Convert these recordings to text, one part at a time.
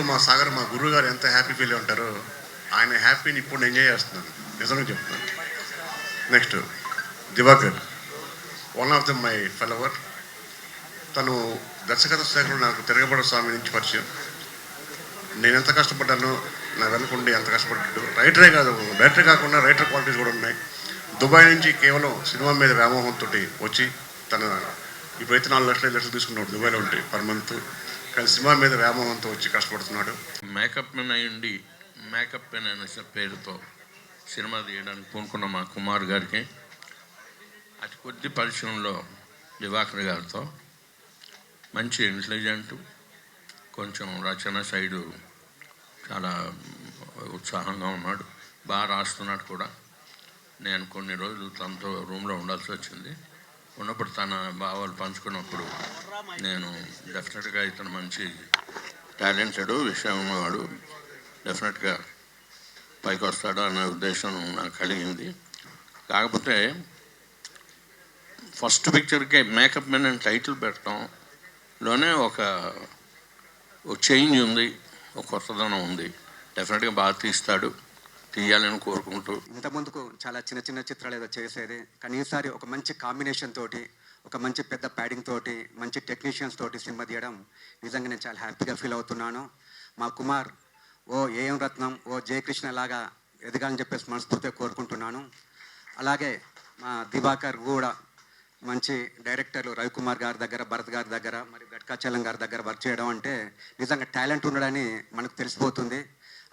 ఇప్పుడు మా సాగర్ మా గురువు గారు ఎంత హ్యాపీ ఫీల్ ఉంటారో ఆయన హ్యాపీని ఇప్పుడు నేను ఎంజాయ్ చేస్తున్నాను. నిజంగా చెప్తున్నాను. Next Divakar one of the my follower తను దర్శకత్వ శాఖలో నాకు తిరగబడ స్వామి నుంచి పరిచయం. నేను ఎంత కష్టపడ్డానో నా వెనకుండి ఎంత కష్టపడ్డాడు రైటరే కాదు డైరెక్టర్ కాకుండా రైటర్ క్వాలిటీస్ కూడా ఉన్నాయి. దుబాయ్ నుంచి కేవలం సినిమా మీద వ్యామోహంతో వచ్చి తన ఇప్పుడైతే నాలుగు లక్షలు ఐదు లక్షలు తీసుకున్నాడు. దుబాయ్లో ఉంటాయి పర్ మంత్ సినిమా మీద వ్యామోహంతో వచ్చి కష్టపడుతున్నాడు. మేకప్ మెన్ అయ్యుండి మేకప్ మెన్ అనే పేరుతో సినిమా తీయడానికి పూనుకున్న మా కుమార్ గారికి అతి కొద్ది పరిశ్రమలో దివాకర్ గారితో మంచి ఇంటెలిజెంట్ కొంచెం రచన సైడు చాలా ఉత్సాహంగా ఉన్నాడు. బాగా రాస్తున్నాడు కూడా. నేను కొన్ని రోజులు తనతో రూమ్లో ఉండాల్సి వచ్చింది. ఉన్నప్పుడు తన భావాలు పంచుకున్నప్పుడు నేను డెఫినెట్గా ఇతను మంచి టాలెంటెడ్ విషయం ఉన్నవాడు. డెఫినెట్గా పైకి వస్తాడు అనే ఉద్దేశం నాకు కలిగింది. కాకపోతే ఫస్ట్ పిక్చర్కే మేకప్ మెన్ అని టైటిల్ పెట్టడంలోనే ఒక ఒక చేంజ్ ఉంది ఒక కొత్తదనం ఉంది. డెఫినెట్గా బాగా తీస్తాడు. తీయాలని కోరుకుంటూ. ఇంత ముందుకు చాలా చిన్న చిన్న చిత్రాలు ఏదో చేసేది కానీ ఈసారి ఒక మంచి కాంబినేషన్ తోటి ఒక మంచి పెద్ద ప్యాడింగ్ తోటి మంచి టెక్నీషియన్స్ తోటి సినిమా తీయడం నిజంగా నేను చాలా హ్యాపీగా ఫీల్ అవుతున్నాను. మా కుమార్ ఓ ఏఎం రత్నం ఓ జయకృష్ణ లాగా ఎదగాలని చెప్పేసి మనస్ఫూర్తిగా కోరుకుంటున్నాను. అలాగే మా దివాకర్ కూడా మంచి డైరెక్టర్లు రవికుమార్ గారి దగ్గర భరత్ గారి దగ్గర మరి గట్కాచలం గారి దగ్గర వర్క్ చేయడం అంటే నిజంగా టాలెంట్ ఉండడని మనకు తెలిసిపోతుంది.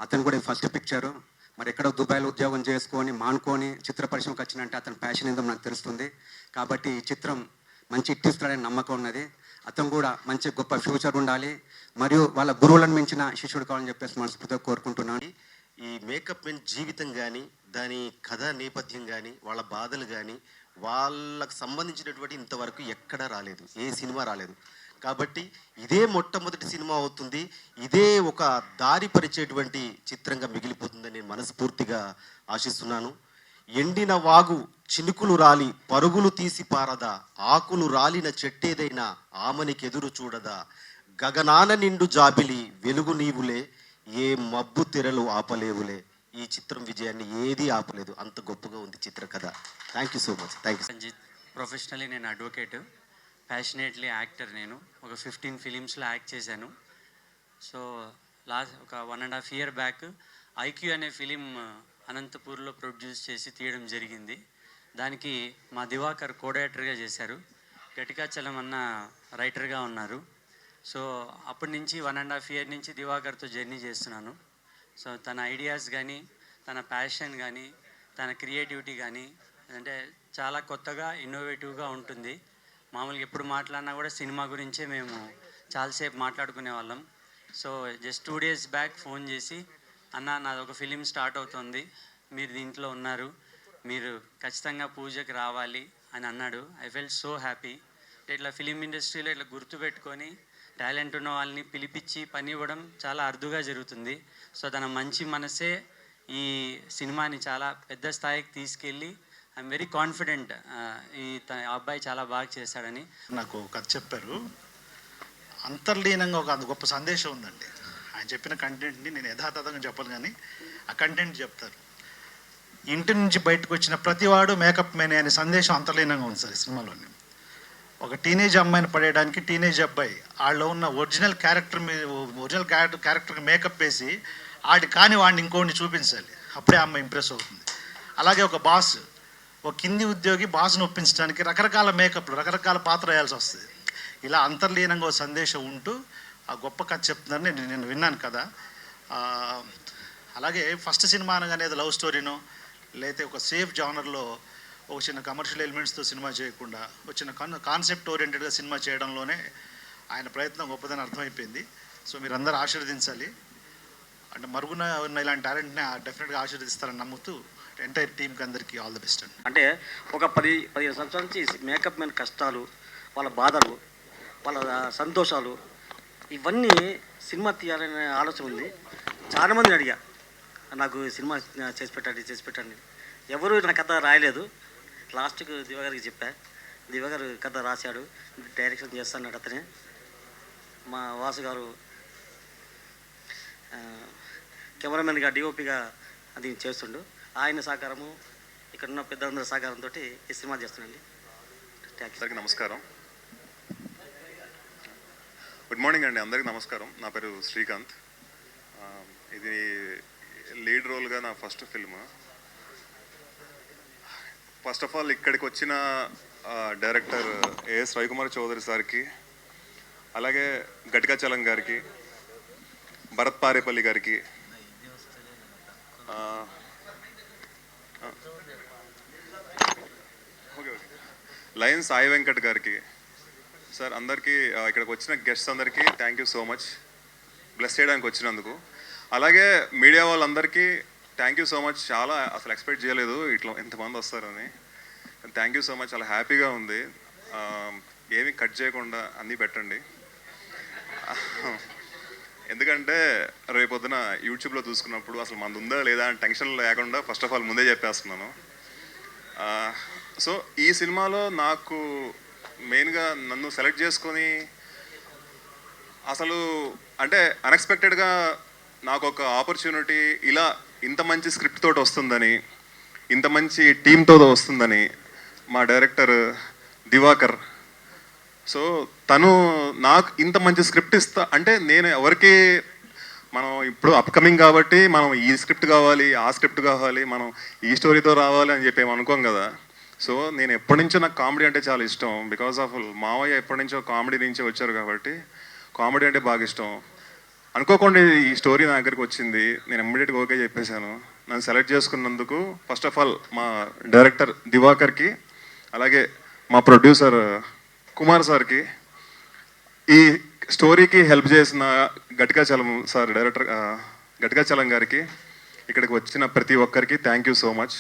అతను కూడా ఫస్ట్ పిక్చరు మరి ఎక్కడో దుబాయ్లో ఉద్యోగం చేసుకొని మానుకొని చిత్ర పరిశ్రమకు వచ్చినంటే అతని ప్యాషన్ ఏందో నాకు తెలుస్తుంది. కాబట్టి ఈ చిత్రం మంచి ఇట్టిస్తాడని నమ్మకం ఉన్నది. అతను కూడా మంచి గొప్ప ఫ్యూచర్ ఉండాలి. మరియు వాళ్ళ గురువులను మించిన శిష్యుడు కావాలని చెప్పేసి మనస్ఫూర్తిగా కోరుకుంటున్నాను. ఈ మేకప్ మెన్ జీవితం కానీ దాని కథ నేపథ్యం కానీ వాళ్ళ బాధలు కానీ వాళ్ళకు సంబంధించినటువంటి ఇంతవరకు ఎక్కడా రాలేదు. ఏ సినిమా రాలేదు. కాబట్టి ఇదే మొట్టమొదటి సినిమా అవుతుంది. ఇదే ఒక దారి పరిచేటువంటి చిత్రంగా మిగిలిపోతుందని నేను మనస్ఫూర్తిగా ఆశిస్తున్నాను. ఎండిన వాగు చినుకులు రాలి పరుగులు తీసి పారదా ఆకులు రాలిన చెట్టేదైనా ఆమనికెదురు చూడదా. గగనాన నిండు జాబిలి వెలుగు నీవులే ఏ మబ్బు తెరలు ఆపలేవులే. ఈ చిత్రం విజయాన్ని ఏది ఆపలేదు. అంత గొప్పగా ఉంది చిత్రకథ. Thank you so much thank you Sanjith professionally నేను అడ్వకేట్ ప్యాషనేట్లీ యాక్టర్ నేను. ఒక ఫిఫ్టీన్ ఫిలిమ్స్లో యాక్ట్ చేశాను. సో లాస్ట్ ఒక one and half year back IQ అనే ఫిలిం అనంతపూర్లో ప్రొడ్యూస్ చేసి తీయడం జరిగింది. దానికి మా దివాకర్ కోడైరెక్టర్గా చేశారు. గటికాచలం అన్న రైటర్గా ఉన్నారు. సో అప్పటి నుంచి వన్ అండ్ హాఫ్ ఇయర్ నుంచి దివాకర్తో జర్నీ చేస్తున్నాను. సో తన ఐడియాస్ కానీ తన ప్యాషన్ కానీ తన క్రియేటివిటీ కానీ అంటే చాలా కొత్తగా ఇన్నోవేటివ్గా ఉంటుంది. మామూలుగా ఎప్పుడు మాట్లాడినా కూడా సినిమా గురించే మేము చాలాసేపు మాట్లాడుకునే వాళ్ళం. So just two days back phone చేసి అన్న నాది ఒక ఫిలిం స్టార్ట్ అవుతుంది. మీరు దీంట్లో ఉన్నారు. మీరు ఖచ్చితంగా పూజకి రావాలి అని అన్నాడు. ఐ ఫెల్ సో హ్యాపీ ఇట్లా ఫిలిం ఇండస్ట్రీలో ఇట్లా గుర్తుపెట్టుకొని టాలెంట్ ఉన్న వాళ్ళని పిలిపించి పని ఇవ్వడం చాలా అరుదుగా జరుగుతుంది. సో తన మంచి మనసే ఈ సినిమాని చాలా పెద్ద స్థాయికి తీసుకెళ్ళి ఐఎమ్ వెరీ కాన్ఫిడెంట్ ఈ ఆ అబ్బాయి చాలా బాగా చేశాడని. నాకు కథ చెప్పారు. అంతర్లీనంగా ఒక అంత గొప్ప సందేశం ఉందండి. ఆయన చెప్పిన కంటెంట్ని నేను యథాతథంగా చెప్పాలి కానీ ఆ కంటెంట్ చెప్తారు. ఇంటి నుంచి బయటకు వచ్చిన ప్రతివాడు మేకప్ మేనే అనే సందేశం అంతర్లీనంగా ఉంది సార్ ఈ సినిమాలోని. ఒక టీనేజ్ అమ్మాయిని పడేయడానికి టీనేజ్ అబ్బాయి వాళ్ళలో ఉన్న ఒరిజినల్ క్యారెక్టర్ మీద ఒరిజినల్ క్యారెక్టర్ క్యారెక్టర్కి మేకప్ వేసి ఆడి కాని వాడిని ఇంకోటిని చూపించాలి. అప్పుడే అమ్మాయి ఇంప్రెస్ అవుతుంది. అలాగే ఒక బాస్ ఒక కింది ఉద్యోగి బాసును ఒప్పించడానికి రకరకాల మేకప్లు రకరకాల పాత్ర వేయాల్సి వస్తుంది. ఇలా అంతర్లీనంగా ఒక సందేశం ఉంటూ ఆ గొప్ప కథ చెప్తున్నారని నేను నేను విన్నాను కదా. అలాగే ఫస్ట్ సినిమా అనగానే లవ్ స్టోరీనో లేకపోతే ఒక సేఫ్ జానర్లో ఒక చిన్న కమర్షియల్ ఎలిమెంట్స్తో సినిమా చేయకుండా ఒక చిన్న కాన్ కాన్సెప్ట్ ఓరియంటెడ్గా సినిమా చేయడంలోనే ఆయన ప్రయత్నం గొప్పదని అర్థమైపోయింది. సో మీరు అందరూ ఆశీర్వదించాలి. అంటే మరుగున ఉన్న ఇలాంటి టాలెంట్ని డెఫినెట్గా ఆశీర్వదిస్తారని నమ్ముతూ ఎంటైర్ టీంకి అందరికీ ఆల్ ద బెస్ట్ అండి. అంటే ఒక పది పదిహేను సంవత్సరాల నుంచి మేకప్ మీద కష్టాలు వాళ్ళ బాధలు వాళ్ళ సంతోషాలు ఇవన్నీ సినిమా తీయాలనే ఆలోచన ఉంది. చాలామంది అడిగా నాకు సినిమా చేసి పెట్టండి చేసి పెట్టండి. ఎవరు నా కథ రాయలేదు. లాస్ట్కు దివగారికి చెప్పా. దివగారు కథ రాశాడు. డైరెక్షన్ చేస్తాడు అతనే. మా వాసు గారు కెమెరామెన్గా డిఓపిగా అది చేస్తుండు. ఆయన సహకారము ఇక్కడ ఉన్న పెద్దలందరి సహకారంతో ఈ సినిమా చేస్తున్నాండి థ్యాంక్ అందరికీ నమస్కారం. గుడ్ మార్నింగ్ అండి అందరికీ నమస్కారం. నా పేరు శ్రీకాంత్. ఇది లీడ్ రోల్గా నా first film first of all ఇక్కడికి వచ్చిన డైరెక్టర్ ఏఎస్ రవికుమార్ చౌదరి సార్కి అలాగే గట్కాచలం గారికి భరత్ పారేపల్లి గారికి లయన్ సాయి వెంకట్ గారికి. సార్ అందరికీ ఇక్కడికి వచ్చిన గెస్ట్స్ అందరికీ thank you so much bless చేయడానికి వచ్చినందుకు. అలాగే మీడియా వాళ్ళందరికీ థ్యాంక్ యూ సో మచ్ చాలా అసలు ఎక్స్పెక్ట్ చేయలేదు ఇట్లా ఎంతమంది వస్తారని. థ్యాంక్ యూ సో మచ్ చాలా హ్యాపీగా ఉంది. ఏమి ఏమీ కట్ చేయకుండా అన్నీ పెట్టండి. ఎందుకంటే రేపొద్దున యూట్యూబ్లో చూసుకున్నప్పుడు అసలు మంది ఉందా లేదా అని టెన్షన్ లేకుండా ఫస్ట్ ఆఫ్ ఆల్ ముందే చెప్పేస్తున్నాను. సో ఈ సినిమాలో నాకు మెయిన్గా నన్ను సెలెక్ట్ చేసుకొని అసలు అంటే అన్ఎక్స్పెక్టెడ్గా నాకు ఒక ఆపర్చునిటీ ఇలా ఇంత మంచి స్క్రిప్ట్ తోటి వస్తుందని ఇంత మంచి టీంతో వస్తుందని మా డైరెక్టర్ దివాకర్ సో తను నాకు ఇంత మంచి స్క్రిప్ట్ ఇస్తా అంటే నేను ఎవరికి మనం ఇప్పుడు అప్కమింగ్ కాబట్టి మనం ఈ స్క్రిప్ట్ కావాలి ఆ స్క్రిప్ట్ కావాలి మనం ఈ స్టోరీతో రావాలి అని చెప్పి అనుకోం కదా. సో నేను ఎప్పటి నుంచో నాకు కామెడీ అంటే చాలా ఇష్టం. బికాస్ ఆఫ్ మావయ్య ఎప్పటి నుంచో కామెడీ నుంచి వచ్చారు కాబట్టి కామెడీ అంటే బాగా ఇష్టం. అనుకోకుండా ఈ స్టోరీ నా దగ్గరికి వచ్చింది. నేను ఇమ్మీడియట్గా ఓకే చెప్పేశాను. నన్ను సెలెక్ట్ చేసుకున్నందుకు ఫస్ట్ ఆఫ్ ఆల్ మా డైరెక్టర్ దివాకర్కి అలాగే మా ప్రొడ్యూసర్ కుమార్ సార్కి ఈ స్టోరీకి హెల్ప్ చేసిన గట్కాచలం సార్ డైరెక్టర్ గట్కాచలం గారికి ఇక్కడికి వచ్చిన ప్రతి ఒక్కరికి thank you so much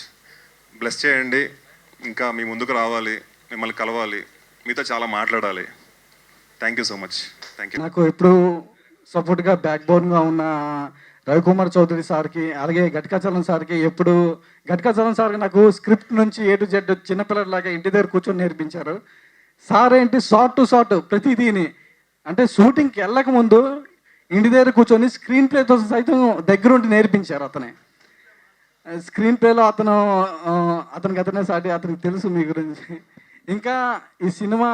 bless చేయండి. ఇంకా మీ ముందుకు రావాలి. మిమ్మల్ని కలవాలి. మీతో చాలా మాట్లాడాలి. Thank you so much thank you నాకు ఎప్పుడు సపోర్ట్గా బ్యాక్ బోన్గా ఉన్న రవికుమార్ చౌదరి సార్కి అలాగే గట్కాచలం సార్కి ఎప్పుడు గట్కాచలం సార్కి నాకు స్క్రిప్ట్ నుంచి ఏ టు జెడ్ చిన్నపిల్లలాగా ఇంటి దగ్గర కూర్చొని నేర్పించారు. సార్ ఏంటి షార్ట్ టు షార్ట్ ప్రతిదీని. అంటే షూటింగ్కి వెళ్ళక ముందు ఇంటి దగ్గర కూర్చొని స్క్రీన్ ప్లేతో సైతం దగ్గరుండి నేర్పించారు అతనే. స్క్రీన్ ప్లేలో అతను అతనికి అతనే సాటి అతనికి తెలుసు మీ గురించి. ఇంకా ఈ సినిమా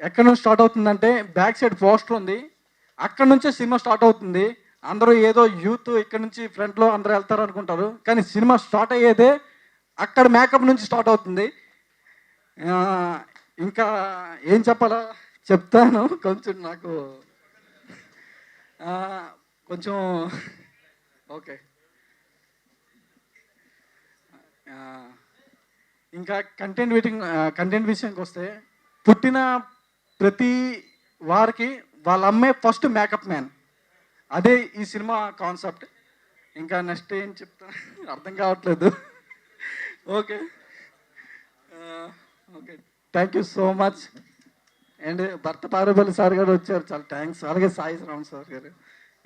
ఎక్కడి నుంచి స్టార్ట్ అవుతుందంటే బ్యాక్ సైడ్ పోస్టర్ ఉంది. అక్కడ నుంచే సినిమా స్టార్ట్ అవుతుంది. అందరూ ఏదో యూత్ ఇక్కడ నుంచి ఫ్రంట్లో అందరూ వెళ్తారు అనుకుంటారు. కానీ సినిమా స్టార్ట్ అయ్యేదే అక్కడ మేకప్ నుంచి స్టార్ట్ అవుతుంది. ఇంకా ఏం చెప్పాలా? చెప్తాను. కొంచెం నాకు కొంచెం ఓకే. ఇంకా కంటెంట్ మీటింగ్ కంటెంట్ విషయానికి వస్తే పుట్టిన ప్రతి వారికి వాళ్ళ అమ్మే ఫస్ట్ మేకప్ మ్యాన్ అదే ఈ సినిమా కాన్సెప్ట్ ఇంకా నెక్స్ట్ ఏం చెప్తా? అర్థం కావట్లేదు. Okay. Thank you so much and భర్త పారబల్లి సార్ గారు వచ్చారు. చాలా థ్యాంక్స్ అలాగే సాయి రామ్ సార్ గారు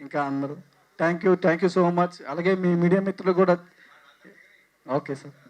ఇంకా అందరూ. Thank you thank you so much అలాగే మీ మీడియా మిత్రులు కూడా. Okay sir